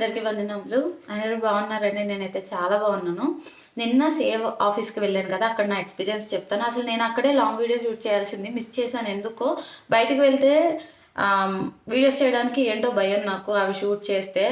అందరికీ వందనములు. అందరూ బాగున్నారండి. నేనైతే చాలా బాగున్నాను. నిన్న సేవ్ ఆఫీస్కి వెళ్ళాను కదా అక్కడ నా ఎక్స్పీరియన్స్ చెప్తాను. అసలు నేను అక్కడే లాంగ్ వీడియో షూట్ చేయాల్సింది మిస్ చేశాను ఎందుకో. బయటికి వెళ్తే వీడియోస్ చేయడానికి ఏంటో భయం నాకు అవి షూట్ చేస్తే.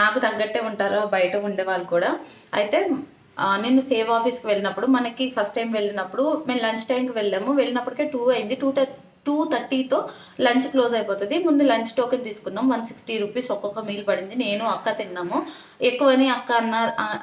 నాకు తగ్గట్టే ఉంటారు బయట ఉండే వాళ్ళు కూడా. అయితే నేను సేవ్ ఆఫీస్కి వెళ్ళినప్పుడు మనకి ఫస్ట్ టైం వెళ్ళినప్పుడు మేము లంచ్ టైంకి వెళ్ళాము. వెళ్ళినప్పటికే టూ అయింది. టూ టూ థర్టీతో లంచ్ క్లోజ్ అయిపోతుంది. ముందు లంచ్ టోకెన్ తీసుకున్నాం. వన్ సిక్స్టీ రూపీస్ ఒక్కొక్క మీల్ పడింది. నేను అక్క తిన్నాము. ఎక్కువని అక్క అన్న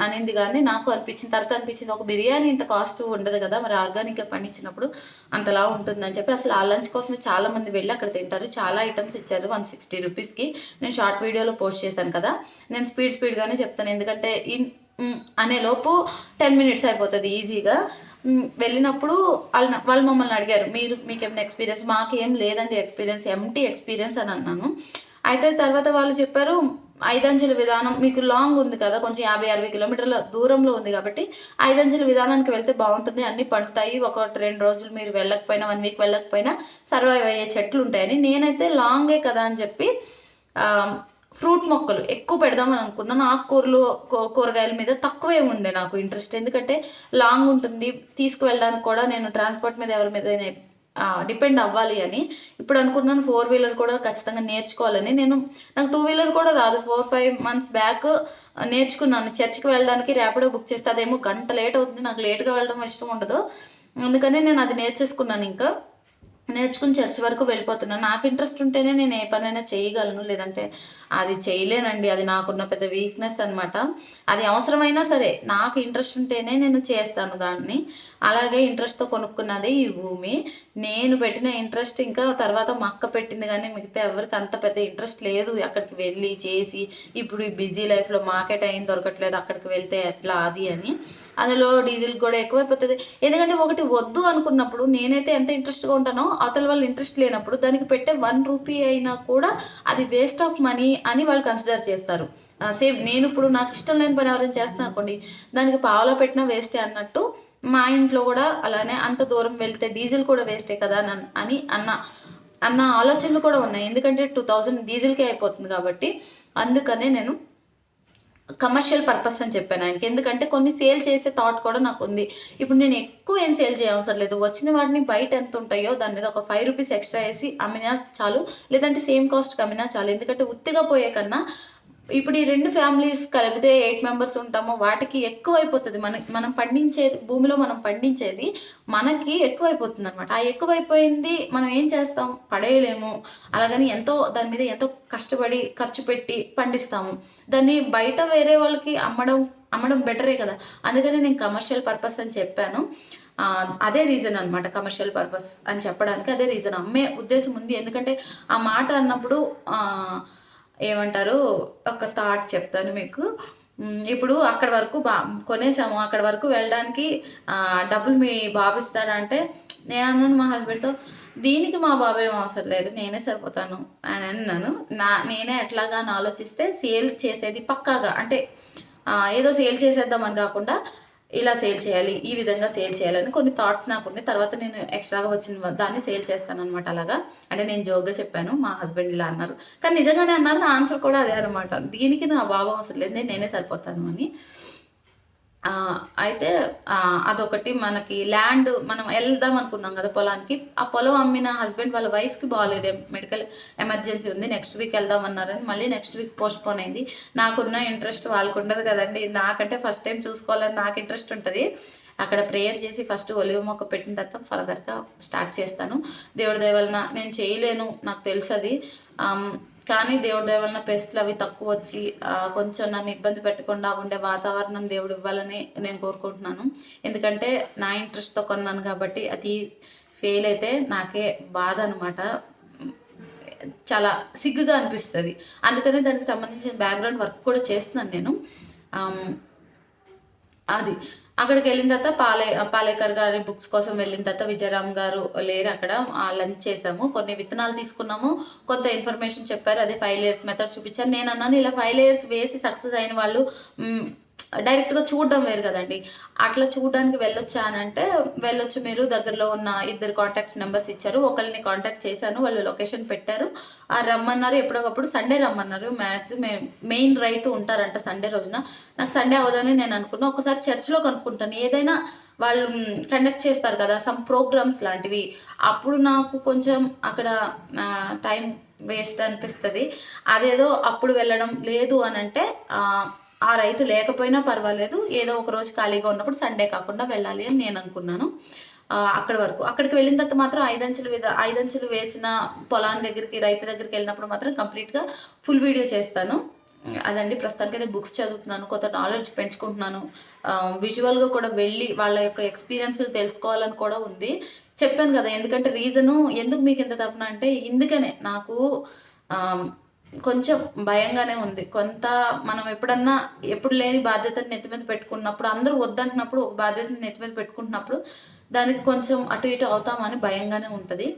అనింది కానీ నాకు అనిపించిన తర్వాత అనిపించింది ఒక బిర్యానీ ఇంత కాస్ట్ ఉండదు కదా మరి ఆర్గానిక్గా పండించినప్పుడు అంతలా ఉంటుందని చెప్పి అసలు ఆ లంచ్ కోసమే చాలా మంది వెళ్ళి అక్కడ తింటారు. చాలా ఐటమ్స్ ఇచ్చారు వన్ సిక్స్టీ రూపీస్కి. నేను షార్ట్ వీడియోలో పోస్ట్ చేశాను కదా. నేను స్పీడ్ స్పీడ్గానే చెప్తాను. ఎందుకంటే ఇన్ అనేలోపు టెన్ మినిట్స్ అయిపోతుంది ఈజీగా వెళ్ళినప్పుడు వాళ్ళు వాళ్ళు మమ్మల్ని అడిగారు మీరు మీకు ఏమైనా ఎక్స్పీరియన్స్ మాకేం లేదండి ఎక్స్పీరియన్స్ ఎంటీ ఎక్స్పీరియన్స్ అని అన్నాను. అయితే తర్వాత వాళ్ళు చెప్పారు ఐదంచెల విధానం మీకు లాంగ్ ఉంది కదా కొంచెం యాభై అరవై కిలోమీటర్ల దూరంలో ఉంది కాబట్టి ఐదంచెల విధానానికి వెళ్తే బాగుంటుంది అన్నీ పండుతాయి ఒక రెండు రోజులు మీరు వెళ్ళకపోయినా వన్ వీక్ వెళ్ళకపోయినా సర్వైవ్ అయ్యే చెట్లు ఉంటాయని నేనైతే లాంగే కదా అని చెప్పి ఫ్రూట్ మొక్కలు ఎక్కువ పెడదామని అనుకున్నాను ఆకుకూరలు కూరగాయల మీద తక్కువే ఉండే నాకు ఇంట్రెస్ట్. ఎందుకంటే లాంగ్ ఉంటుంది. తీసుకువెళ్ళడానికి కూడా నేను ట్రాన్స్పోర్ట్ మీద ఎవరి మీద డిపెండ్ అవ్వాలి అని. ఇప్పుడు అనుకున్నాను ఫోర్ వీలర్ కూడా ఖచ్చితంగా నేర్చుకోవాలని. నేను నాకు టూ వీలర్ కూడా రాదు. ఫోర్ ఫైవ్ మంత్స్ బ్యాక్ నేర్చుకున్నాను. చర్చ్కి వెళ్ళడానికి ర్యాపిడో బుక్ చేస్తే అదేమో గంట లేట్ అవుతుంది. నాకు లేట్గా వెళ్ళడం ఇష్టం ఉండదు. అందుకనే నేను అది నేర్చేసుకున్నాను ఇంకా. నేర్చుకుని చర్చ్ వరకు వెళ్ళిపోతున్నాను నాకు ఇంట్రెస్ట్ ఉంటేనే నేను ఏ పనైనా చేయగలను. లేదంటే అది చేయలేనండి. అది నాకున్న పెద్ద వీక్నెస్ అనమాట అది అవసరమైనా సరే నాకు ఇంట్రెస్ట్ ఉంటేనే నేను చేస్తాను దాన్ని. అలాగే ఇంట్రెస్ట్తో కొనుక్కున్నది ఈ భూమి. నేను పెట్టిన ఇంట్రెస్ట్ ఇంకా తర్వాత మా అక్క పెట్టింది కానీ మిగతా ఎవరికి అంత పెద్ద ఇంట్రెస్ట్ లేదు. అక్కడికి వెళ్ళి చేసి ఇప్పుడు ఈ బిజీ లైఫ్లో మార్కెట్ అయిన దొరకట్లేదు. అక్కడికి వెళ్తే ఎట్లా? అది అని. అందులో డీజిల్ కూడా ఎక్కువైపోతుంది. ఎందుకంటే ఒకటి వద్దు అనుకున్నప్పుడు నేనైతే ఎంత ఇంట్రెస్ట్గా ఉంటానో అవతల వాళ్ళు ఇంట్రెస్ట్ లేనప్పుడు దానికి పెట్టే వన్ రూపీ అయినా కూడా అది వేస్ట్ ఆఫ్ మనీ అని వాళ్ళు కన్సిడర్ చేస్తారు. సేమ్ నేను ఇప్పుడు నాకు ఇష్టం లేని పని ఎవరైనా చేస్తాను అనుకోండి దానికి పావలా పెట్టినా వేస్టే అన్నట్టు మా ఇంట్లో కూడా అలానే అంత దూరం వెళ్తే డీజిల్ కూడా వేస్టే కదా అని- అని అన్న అన్న ఆలోచనలు కూడా ఉన్నాయి. ఎందుకంటే టూ థౌజండ్ డీజిల్కే అయిపోతుంది కాబట్టి అందుకనే నేను కమర్షియల్ పర్పస్ అని చెప్పాను ఆయనకి. ఎందుకంటే కొన్ని సేల్ చేసే థాట్ కూడా నాకు ఉంది. ఇప్పుడు నేను ఎక్కువ ఏం సేల్ చేయవసరం లేదు. వచ్చిన వాటిని బయట ఎంత ఉంటాయో దాని మీద ఒక ఫైవ్ రూపీస్ ఎక్స్ట్రా వేసి అమ్మినా చాలు. లేదంటే సేమ్ కాస్ట్కి అమ్మినా చాలు. ఎందుకంటే ఉత్తిగా పోయే కన్నా ఇప్పుడు ఈ రెండు ఫ్యామిలీస్ కలిపితే ఎయిట్ మెంబర్స్ ఉంటామో వాటికి ఎక్కువైపోతుంది. మన మనం పండించే భూమిలో మనం పండించేది మనకి ఎక్కువైపోతుంది అనమాట ఆ ఎక్కువైపోయింది మనం ఏం చేస్తాం? పడేయలేము. అలాగని ఎంతో దాని మీద ఎంతో కష్టపడి ఖర్చు పెట్టి పండిస్తాము. దాన్ని బయట వేరే వాళ్ళకి అమ్మడం అమ్మడం బెటరే కదా. అందుకని నేను కమర్షియల్ పర్పస్ అని చెప్పాను. అదే రీజన్ అనమాట కమర్షియల్ పర్పస్ అని చెప్పడానికి. అదే రీజన్. అమ్మే ఉద్దేశం ఉంది. ఎందుకంటే ఆ మాట అన్నప్పుడు ఆ, ఏమంటారు? ఒక థాట్ చెప్తాను మీకు. ఇప్పుడు అక్కడ వరకు బా కొనేసాము. అక్కడ వరకు వెళ్ళడానికి డబ్బులు మీ బాబు ఇస్తాడంటే నేను అన్నాను మా హస్బెండ్తో దీనికి మా బాబు ఏం అవసరం లేదు. నేనే సరిపోతాను. అని అన్నాను. నా నేనే ఎట్లాగా ఆలోచిస్తే సేల్ చేసేది పక్కాగా. అంటే ఏదో సేల్ చేసేద్దామని కాకుండా ఇలా సేల్ చేయాలి ఈ విధంగా సేల్ చేయాలని కొన్ని థాట్స్ నాకు ఉన్నాయి. తర్వాత నేను ఎక్స్ట్రాగా వచ్చిన దాన్ని సేల్ చేస్తాను అనమాట అలాగా. అంటే నేను జోక్గా చెప్పాను మా హస్బెండ్ ఇలా అన్నారు. కానీ నిజంగానే అన్నారు నా ఆన్సర్ కూడా అదే అనమాట దీనికి నా బాబు అవసరం లేదు నేనే సరిపోతాను అని. అయితే అదొకటి మనకి ల్యాండ్ మనం వెళ్దాం అనుకున్నాం కదా పొలానికి. ఆ పొలం అమ్మిన హస్బెండ్ వాళ్ళ వైఫ్కి బాగాలేదు మెడికల్ ఎమర్జెన్సీ ఉంది. నెక్స్ట్ వీక్ వెళ్దాం అన్నారని మళ్ళీ నెక్స్ట్ వీక్ పోస్ట్పోన్ అయింది. నాకున్న ఇంట్రెస్ట్ వాళ్ళకు ఉండదు కదండి. నాకంటే ఫస్ట్ టైం చూసుకోవాలని నాకు ఇంట్రెస్ట్ ఉంటుంది. అక్కడ ప్రేయర్ చేసి ఫస్ట్ ఒలివ మొక్క పెట్టిన తర్వాత ఫర్దర్గా స్టార్ట్ చేస్తాను. దేవుడి దయవలన నేను చేయలేను. నాకు తెలుసు అది కానీ దేవుడి దయ వలన పెస్ట్లు అవి తక్కువ వచ్చి కొంచెం నన్ను ఇబ్బంది పెట్టకుండా ఉండే వాతావరణం దేవుడు ఇవ్వాలని నేను కోరుకుంటున్నాను. ఎందుకంటే నా ఇంట్రెస్ట్తో కొన్నాను కాబట్టి అది ఫెయిల్ అయితే నాకే బాధ అనమాట చాలా సిగ్గుగా అనిపిస్తుంది. అందుకనే దానికి సంబంధించిన బ్యాక్గ్రౌండ్ వర్క్ కూడా చేస్తున్నాను నేను. అది. అక్కడికి వెళ్ళిన తర్వాత పాలే పాలేకర్ గారి బుక్స్ కోసం వెళ్ళిన తర్వాత విజయరామ్ గారు లేరు అక్కడ. లంచ్ చేసాము. కొన్ని విత్తనాలు తీసుకున్నాము. కొంత ఇన్ఫర్మేషన్ చెప్పారు. అదే ఫైవ్ లేయర్స్ మెథడ్ చూపించారు. నేను అన్నాను ఇలా ఫైవ్ లేయర్స్ వేసి సక్సెస్ అయిన వాళ్ళు డైరెక్ట్గా చూడడం వేరు కదండి. అట్లా చూడడానికి వెళ్ళొచ్చా అని అంటే వెళ్ళొచ్చు మీరు. దగ్గరలో ఉన్న ఇద్దరు కాంటాక్ట్ నెంబర్స్ ఇచ్చారు. ఒకరిని కాంటాక్ట్ చేశాను. వాళ్ళు లొకేషన్ పెట్టారు. ఆ రమ్మన్నారు. ఎప్పటికప్పుడు సండే రమ్మన్నారు. మ్యాక్సిమం మెయిన్ రైతు ఉంటారంట సండే రోజున. నాకు సండే అవదని నేను అనుకున్నా. ఒకసారి చర్చ్లో కనుక్కుంటాను. ఏదైనా వాళ్ళు కండక్ట్ చేస్తారు కదా సమ్ ప్రోగ్రామ్స్ లాంటివి. అప్పుడు నాకు కొంచెం అక్కడ టైం వేస్ట్ అనిపిస్తుంది. అదేదో అప్పుడు వెళ్ళడం లేదు అని అంటే ఆ, రైతు లేకపోయినా పర్వాలేదు. ఏదో ఒక రోజు ఖాళీగా ఉన్నప్పుడు సండే కాకుండా వెళ్ళాలి అని నేను అనుకున్నాను. అక్కడ అక్కడి వరకు. అక్కడికి వెళ్ళిన తర్వాత మాత్రం ఐదంచెలు ఐదంచెలు వేసిన పొలాన్ని దగ్గరికి రైతు దగ్గరికి వెళ్ళినప్పుడు మాత్రం కంప్లీట్గా ఫుల్ వీడియో చేస్తాను. అదండి. ప్రస్తుతానికి అయితే బుక్స్ చదువుతున్నాను కొత్త నాలెడ్జ్ పెంచుకుంటున్నాను. విజువల్గా కూడా వెళ్ళి వాళ్ళ యొక్క ఎక్స్పీరియన్స్ తెలుసుకోవాలని కూడా ఉంది. చెప్పాను కదా ఎందుకంటే రీజను ఎందుకు మీకు ఇంత తప్పున అంటే ఇందుకనే నాకు కొంచెం భయంగానే ఉంది. కొంత మనం ఎప్పుడన్నా ఎప్పుడు లేని బాధ్యతని నెత్తి మీద పెట్టుకున్నప్పుడు అందరూ వద్దంటున్నప్పుడు ఒక బాధ్యతని నెత్తి మీద పెట్టుకుంటున్నప్పుడు దానికి కొంచెం అటు ఇటు అవుతామని భయంగానే ఉంటుంది.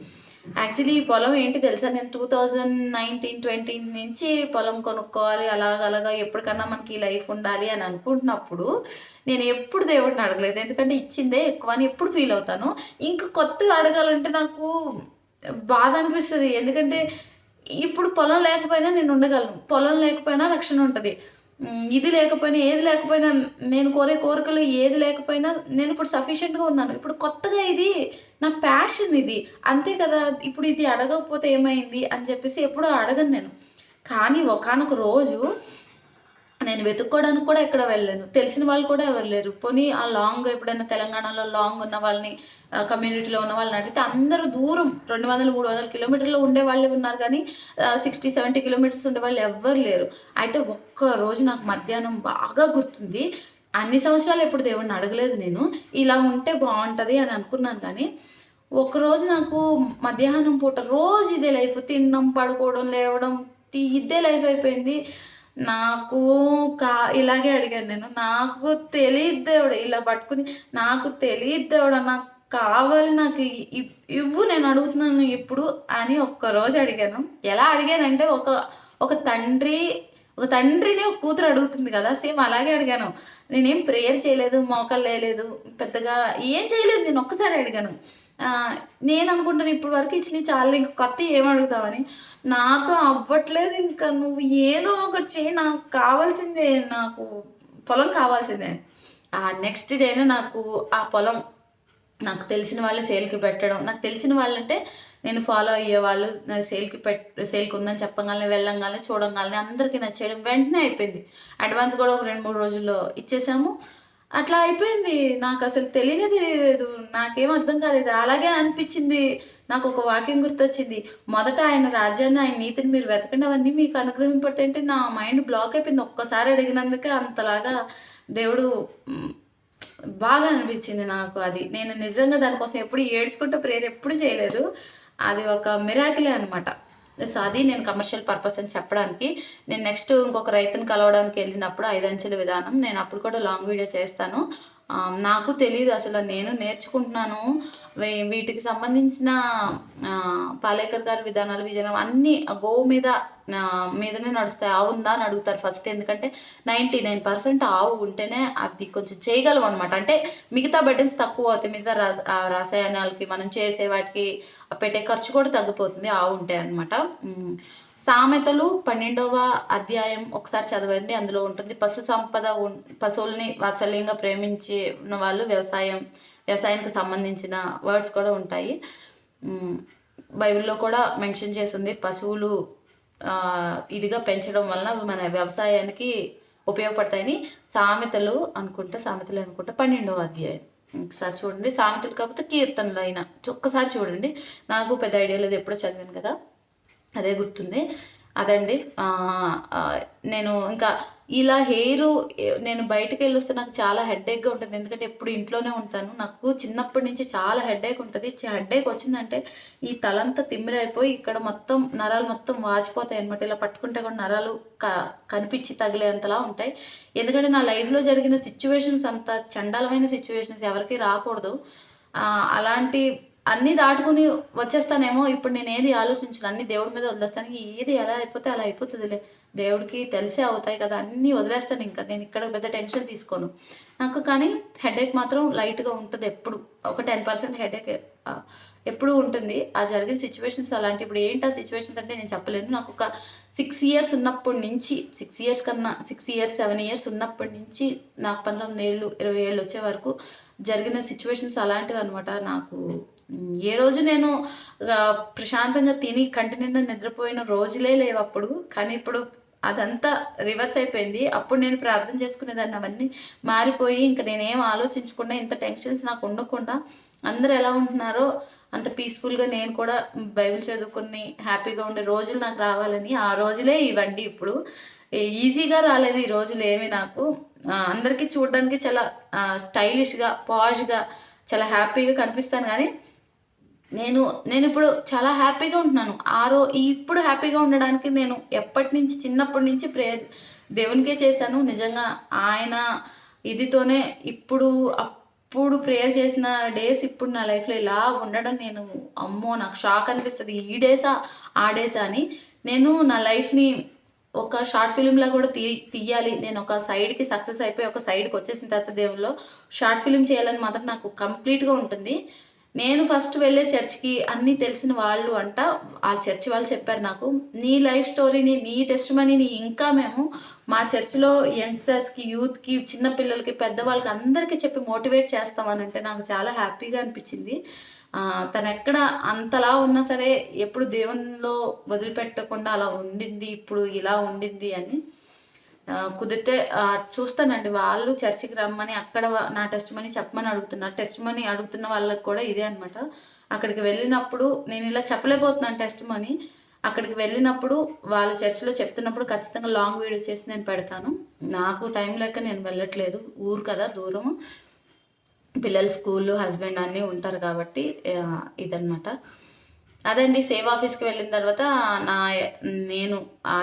యాక్చువల్లీ ఈ పొలం ఏంటి తెలుసా? నేను టూ థౌజండ్ నైన్టీన్ ట్వంటీ నుంచి పొలం కొనుక్కోవాలి అలాగ అలాగా ఎప్పటికన్నా మనకి ఈ లైఫ్ ఉండాలి అని అనుకుంటున్నప్పుడు నేను ఎప్పుడు దేవుడిని అడగలేదు. ఎందుకంటే ఇచ్చిందే ఎక్కువ అని ఎప్పుడు ఫీల్ అవుతాను. ఇంకా కొత్తగా అడగాలంటే నాకు బాధ అనిపిస్తుంది. ఎందుకంటే ఇప్పుడు పొలం లేకపోయినా నేను ఉండగలను. పొలం లేకపోయినా రక్షణ ఉంటుంది. ఇది లేకపోయినా ఏది లేకపోయినా నేను కోరే కోరికలు ఏది లేకపోయినా నేను ఇప్పుడు సఫిషియెంట్గా ఉన్నాను. ఇప్పుడు కొత్తగా ఇది నా ప్యాషన్ ఇది. అంతే కదా ఇప్పుడు ఇది అడగకపోతే ఏమైంది అని చెప్పేసి ఎప్పుడూ అడగను నేను. కానీ ఒకనొక రోజు నేను వెతుక్కోవడానికి కూడా ఎక్కడ వెళ్ళాను తెలిసిన వాళ్ళు కూడా ఎవరు లేరు. పోనీ ఆ లాంగ్ ఎప్పుడైనా తెలంగాణలో లాంగ్ ఉన్న వాళ్ళని కమ్యూనిటీలో ఉన్న వాళ్ళని అడిగితే అందరూ దూరం రెండు వందల మూడు వందల కిలోమీటర్లు ఉండే వాళ్ళే ఉన్నారు కానీ సిక్స్టీ సెవెంటీ కిలోమీటర్స్ ఉండే వాళ్ళు ఎవ్వరు లేరు. అయితే ఒక్క రోజు నాకు మధ్యాహ్నం బాగా గుర్తుంది. అన్ని సంవత్సరాలు ఎప్పుడు దేవుడిని అడగలేదు నేను. ఇలా ఉంటే బాగుంటుంది అని అనుకున్నాను కానీ ఒకరోజు నాకు మధ్యాహ్నం పూట రోజు ఇదే లైఫ్ తినడం పడుకోవడం లేవడం ఇదే లైఫ్ అయిపోయింది. నాకు కా ఇలాగే అడిగాను నేను. నాకు తెలియదు దేవుడు ఇలా పట్టుకుని నాకు తెలియదు దేవుడు నాకు కావాలి నాకు ఇవ్వు నేను అడుగుతున్నాను ఇప్పుడు అని ఒక్కరోజు అడిగాను. ఎలా అడిగానంటే ఒక ఒక తండ్రి ఒక తండ్రిని ఒక కూతురు అడుగుతుంది కదా సేమ్ అలాగే అడిగాను. నేనేం ప్రేయర్ చేయలేదు మోకాలు వేయలేదు పెద్దగా ఏం చేయలేదు నేను ఒక్కసారి అడిగాను. నేను అనుకుంటాను ఇప్పటి వరకు ఇచ్చినవి చాలా ఇంక కొత్త ఏం అడుగుతామని నాతో అవ్వట్లేదు ఇంకా నువ్వు ఏదో ఒకటి చేయి నాకు కావాల్సిందే నాకు పొలం కావాల్సిందే. ఆ నెక్స్ట్ డేనే నాకు ఆ పొలం నాకు తెలిసిన వాళ్ళే సేల్కి పెట్టడం నాకు తెలిసిన వాళ్ళంటే నేను ఫాలో అయ్యే వాళ్ళు సేల్కి పెట్ సేల్కి ఉందని చెప్పగానే వెళ్ళంగానే చూడంగానే అందరికీ నచ్చేయడం వెంటనే అయిపోయింది. అడ్వాన్స్ కూడా ఒక రెండు మూడు రోజుల్లో ఇచ్చేసాము. అట్లా అయిపోయింది. నాకు అసలు తెలియనే తెలియలేదు. నాకేం అర్థం కాలేదు. అలాగే అనిపించింది. నాకు ఒక వాక్యం గుర్తొచ్చింది. మొదట ఆయన రాజ్యాన్ని ఆయన నీతిని మీరు వెతకండి. అవన్నీ మీకు అనుగ్రహింపడితే నా మైండ్ బ్లాక్ అయిపోయింది. ఒక్కసారి అడిగినందుకే అంతలాగా దేవుడు బాగా అనిపించింది నాకు అది. నేను నిజంగా దానికోసం ఎప్పుడు ఏడ్చుకుంటూ ప్రేయర్ ఎప్పుడు చేయలేదు. అది ఒక మిరాకిలే అనమాట సో అది నేను కమర్షియల్ పర్పస్ అని చెప్పడానికి నేను నెక్స్ట్ ఇంకొక రైతుని కలవడానికి వెళ్ళినప్పుడు ఐదంచెల విధానం నేను అప్పుడు కూడా లాంగ్ వీడియో చేస్తాను. నాకు తెలియదు అసలు. నేను నేర్చుకుంటున్నాను. వీ- వీటికి సంబంధించిన పాలేకర్ గారి విధానాలు విజయనం అన్నీ గోవు మీద మీదనే నడుస్తాయి. ఆవు ఉందా అని అడుగుతారు ఫస్ట్. ఎందుకంటే నైంటీ నైన్ పర్సెంట్ ఆవు ఉంటేనే అది కొంచెం చేయగలం అనమాట అంటే మిగతా బటన్స్ తక్కువ అవుతాయి మిగతా రస రసాయనాలకి మనం చేసే వాటికి పెట్టే ఖర్చు కూడా తగ్గిపోతుంది ఆవు ఉంటాయి అనమాట సామెతలు పన్నెండవ అధ్యాయం ఒకసారి చదవండి. అందులో ఉంటుంది పశు సంపద పశువుల్ని వాత్సల్యంగా ప్రేమించి ఉన్న వాళ్ళు వ్యవసాయం వ్యవసాయానికి సంబంధించిన వర్డ్స్ కూడా ఉంటాయి. బైబిల్లో కూడా మెన్షన్ చేసింది పశువులు ఇదిగా పెంచడం వలన మన వ్యవసాయానికి ఉపయోగపడతాయని సామెతలు అనుకుంటే సామెతలు అనుకుంటే పన్నెండవ అధ్యాయం. ఒకసారి చూడండి సామెతలు కాకపోతే కీర్తనలు అయినా ఒక్కసారి చూడండి నాకు పెద్ద ఐడియా లేదు ఎప్పుడో చదివాను కదా. అదే గుర్తుంది. అదండి. నేను ఇంకా ఇలా హెయిర్ నేను బయటకు వెళ్ళి వస్తే నాకు చాలా హెడేక్గా ఉంటుంది. ఎందుకంటే ఎప్పుడు ఇంట్లోనే ఉంటాను. నాకు చిన్నప్పటి నుంచి చాలా హెడేక్ ఉంటుంది. హెడేక్ వచ్చిందంటే ఈ తలంతా తిమ్మిరైపోయి ఇక్కడ మొత్తం నరాలు మొత్తం వాచిపోతాయి అనమాట ఇలా పట్టుకుంటే కూడా నరాలు క కనిపించి తగిలేంతలా ఉంటాయి. ఎందుకంటే నా లైఫ్లో జరిగిన సిచ్యువేషన్స్ అంత చండాలమైన సిచ్యువేషన్స్ ఎవరికి రాకూడదు. అలాంటి అన్నీ దాటుకుని వచ్చేస్తానేమో. ఇప్పుడు నేను ఏది ఆలోచించను? అన్ని దేవుడి మీద వదిలేస్తాను. ఏది ఎలా అయిపోతే అలా అయిపోతుందిలే. దేవుడికి తెలిసే అవుతాయి కదా. అన్నీ వదిలేస్తాను ఇంకా. నేను ఇక్కడ పెద్ద టెన్షన్ తీసుకోను. నాకు కానీ హెడేక్ మాత్రం లైట్గా ఉంటుంది ఎప్పుడు. ఒక టెన్ పర్సెంట్ హెడేక్ ఎప్పుడు ఉంటుంది. ఆ జరిగిన సిచ్యువేషన్స్ అలాంటి ఇప్పుడు ఏంటి ఆ సిచ్యువేషన్స్ అంటే నేను చెప్పలేను. నాకు ఒక సిక్స్ ఇయర్స్ ఉన్నప్పటి నుంచి సిక్స్ ఇయర్స్ కన్నా సిక్స్ ఇయర్స్ సెవెన్ ఇయర్స్ ఉన్నప్పటి నుంచి నాకు పంతొమ్మిది ఏళ్ళు ఇరవై ఏళ్ళు వచ్చే వరకు జరిగిన సిచ్యువేషన్స్ అలాంటివి అనమాట నాకు ఏ రోజు నేను ప్రశాంతంగా తిని కంటి నిండా నిద్రపోయిన రోజులే లేవు అప్పుడు. కానీ ఇప్పుడు అదంతా రివర్స్ అయిపోయింది. అప్పుడు నేను ప్రార్థన చేసుకునేదాన్ని అవన్నీ మారిపోయి ఇంకా నేనేం ఆలోచించకుండా ఇంత టెన్షన్స్ నాకు ఉండకుండా అందరు ఎలా ఉంటున్నారో అంత పీస్ఫుల్గా నేను కూడా బైబిల్ చదువుకుని హ్యాపీగా ఉండే రోజులు నాకు రావాలని ఆ రోజులే ఇవ్వండి ఇప్పుడు. ఈజీగా రాలేదు ఈ రోజులు ఏమి నాకు. అందరికీ చూడడానికి చాలా స్టైలిష్గా పాష్గా చాలా హ్యాపీగా కనిపిస్తాను. కానీ నేను నేను ఇప్పుడు చాలా హ్యాపీగా ఉంటున్నాను. ఆరో ఇప్పుడు హ్యాపీగా ఉండడానికి నేను ఎప్పటి నుంచి చిన్నప్పటి నుంచి ప్రేయర్ దేవునికే చేశాను. నిజంగా ఆయన ఇదితోనే ఇప్పుడు అప్పుడు ప్రేయర్ చేసిన డేస్ ఇప్పుడు నా లైఫ్లో ఇలా ఉండడం నేను అమ్మో నాకు షాక్ అనిపిస్తుంది. ఈ డేసా ఆ డేసా అని నేను నా లైఫ్ని ఒక షార్ట్ ఫిలింలా కూడా తీ తీయాలి. నేను ఒక సైడ్కి సక్సెస్ అయిపోయి ఒక సైడ్కి వచ్చేసిన తర్వాత దేవుల్లో షార్ట్ ఫిలిం చేయాలని మాత్రం నాకు కంప్లీట్గా ఉంటుంది. నేను ఫస్ట్ వెళ్ళే చర్చ్కి అన్నీ తెలిసిన వాళ్ళు అంట ఆ చర్చ్ వాళ్ళు చెప్పారు నాకు నీ లైఫ్ స్టోరీని నీ టెస్ట్ మనీని ఇంకా మేము మా చర్చ్లో యంగ్స్టర్స్కి యూత్కి చిన్నపిల్లలకి పెద్దవాళ్ళకి అందరికీ చెప్పి మోటివేట్ చేస్తామని అంటే నాకు చాలా హ్యాపీగా అనిపించింది. తను ఎక్కడ అంతలా ఉన్నా సరే ఎప్పుడు దేవునిలో వదిలిపెట్టకుండా అలా ఉండింది ఇప్పుడు ఇలా ఉండింది అని. కుదిరితే చూస్తానండి. వాళ్ళు చర్చికి రమ్మని అక్కడ నా టెస్ట్ మనీ చెప్పమని అడుగుతున్నారు. టెస్ట్ మనీ అడుగుతున్న వాళ్ళకి కూడా ఇదే అనమాట అక్కడికి వెళ్ళినప్పుడు నేను ఇలా చెప్పలేకపోతున్నాను టెస్ట్ మనీ అక్కడికి వెళ్ళినప్పుడు వాళ్ళ చర్చిలో చెప్తున్నప్పుడు ఖచ్చితంగా లాంగ్ వీడియో చేసి నేను పెడతాను. నాకు టైం లేక నేను వెళ్ళట్లేదు. ఊరు కదా దూరము పిల్లలు స్కూల్ హస్బెండ్ అన్నీ ఉంటారు కాబట్టి ఇదనమాట అదండి. సేవ్ ఆఫీస్కి వెళ్ళిన తర్వాత నా నేను ఆ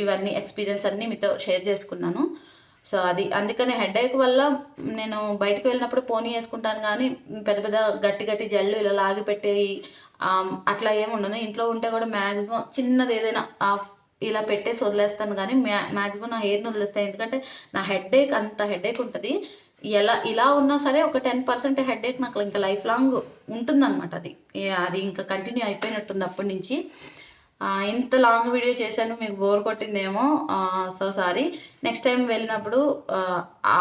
ఇవన్నీ ఎక్స్పీరియన్స్ అన్నీ మీతో షేర్ చేసుకున్నాను. సో అది అందుకని హెడేక్ వల్ల నేను బయటకు వెళ్ళినప్పుడు పోనీ వేసుకుంటాను కానీ పెద్ద పెద్ద గట్టి గట్టి జల్లు ఇలా లాగి పెట్టేవి అట్లా ఏమి ఉండదు. ఇంట్లో ఉంటే కూడా మ్యాక్సిమం చిన్నది ఏదైనా ఇలా పెట్టేసి వదిలేస్తాను కానీ మ్యా మ్యాక్సిమం నా హెయిర్ని వదిలేస్తాను. ఎందుకంటే నా హెడేక్ అంత హెడేక్ ఉంటుంది. ఎలా ఇలా ఉన్నా సరే ఒక టెన్ పర్సెంట్ హెడేక్ నాకు ఇంకా లైఫ్ లాంగ్ ఉంటుందన్నమాట అది. అది ఇంకా కంటిన్యూ అయిపోయినట్టుంది అప్పటి నుంచి. ఇంత లాంగ్ వీడియో చేశాను మీకు బోర్ కొట్టిందేమో సో సారీ నెక్స్ట్ టైం వెళ్ళినప్పుడు ఆ,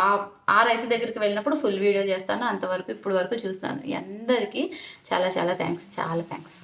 ఆ రైతు దగ్గరికి వెళ్ళినప్పుడు ఫుల్ వీడియో చేస్తాను. అంతవరకు ఇప్పుడు వరకు చూస్తాను అందరికీ చాలా చాలా థ్యాంక్స్ చాలా థ్యాంక్స్